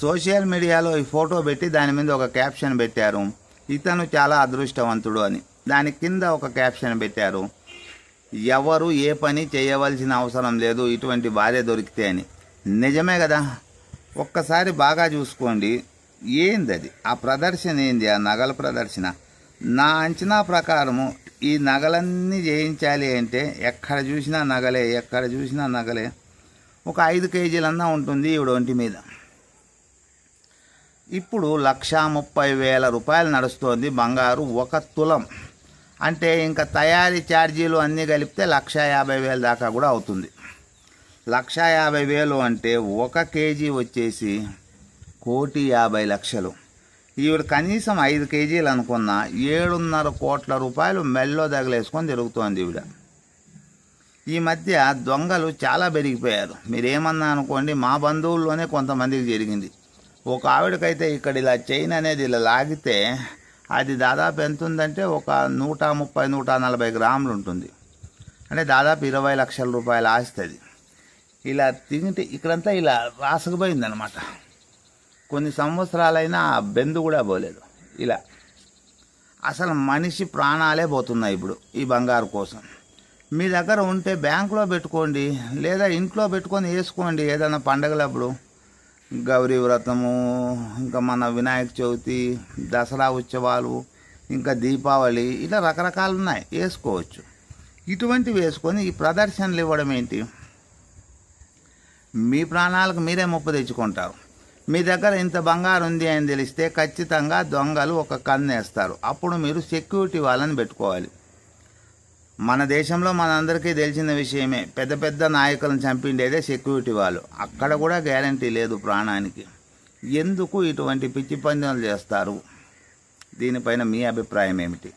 Social మీడియాలో ఈ photo పెట్టి దాని మీద ఒక క్యాప్షన్ పెట్టారు. ఇతను చాలా అదృష్టవంతుడు అని. దాని కింద ఒక క్యాప్షన్ పెట్టారు. ఎవరు ఏ పని చేయవలసిన అవసరం లేదు ఇటువంటి భార్య దొరికితే అని. నిజమే కదా? ఒక్కసారి బాగా చూసుకోండి. ఏంది అది ఆ ప్రదర్శన ఏంది? ఆ నగల ప్రదర్శన. నా అంచనా ప్రకారము ఈ నగలన్నీ చేయించాలి అంటే ఎక్కడ చూసినా నగలే ఎక్కడ చూసినా నగలే. ఒక ఐదు కేజీలన్నా ఉంటుంది ఈవిడ ఒంటి మీద. ఇప్పుడు లక్షా ముప్పై వేల రూపాయలు నడుస్తోంది బంగారు ఒక తులం. అంటే ఇంకా తయారీ ఛార్జీలు అన్నీ కలిపితే లక్షా యాభై వేల దాకా కూడా అవుతుంది. లక్షా యాభై వేలు అంటే ఒక కేజీ వచ్చేసి కోటి యాభై లక్షలు. ఈవిడ కనీసం ఐదు కేజీలు అనుకున్న ఏడున్నర కోట్ల రూపాయలు మెల్లో తగిలేసుకొని తిరుగుతోంది ఈవిడ. ఈ మధ్య దొంగలు చాలా పెరిగిపోయారు మీరేమన్నా అనుకోండి మా బంధువుల్లోనే కొంతమందికి జరిగింది. ఒక ఆవిడకైతే ఇక్కడ ఇలా చైన్ అనేది ఇలా లాగితే అది దాదాపు ఎంత ఉందంటే ఒక నూట ముప్పై నూట నలభై గ్రాములు ఉంటుంది. అంటే దాదాపు ఇరవై లక్షల రూపాయలు ఆస్తుంది ఇలా తింటే ఇక్కడంతా ఇలా రాసుకుపోయిందనమాట కొన్ని సంవత్సరాలైనా ఆ బెందు కూడా పోలేదు. ఇలా అసలు మనిషి ప్రాణాలే పోతున్నాయి ఇప్పుడు ఈ బంగారు కోసం. మీ దగ్గర ఉంటే బ్యాంకులో పెట్టుకోండి లేదా ఇంట్లో పెట్టుకొని వేసుకోండి ఏదైనా పండగలప్పుడు. గౌరీ వ్రతము ఇంకా మన వినాయక చవితి దసరా ఉత్సవాలు ఇంకా దీపావళి ఇలా రకరకాలు ఉన్నాయి. వేసుకోవచ్చు. ఇటువంటివి వేసుకొని ఈ ప్రదర్శనలు ఇవ్వడం ఏంటి? మీ ప్రాణాలకు మీరే ముప్పు తెచ్చుకుంటారు. మీ దగ్గర ఇంత బంగారు ఉంది అని తెలిస్తే ఖచ్చితంగా దొంగలు ఒక కన్ను వేస్తారు. అప్పుడు మీరు సెక్యూరిటీ వాళ్ళని పెట్టుకోవాలి. మన దేశంలో మనందరికీ తెలిసిన విషయమే. పెద్ద పెద్ద నాయకులను చంపిండేదే సెక్యూరిటీ వాళ్ళు. అక్కడ కూడా గ్యారంటీ లేదు ప్రాణానికి. ఎందుకు ఇటువంటి పిచ్చి పందెలు చేస్తారు? దీనిపైన మీ అభిప్రాయం ఏమిటి?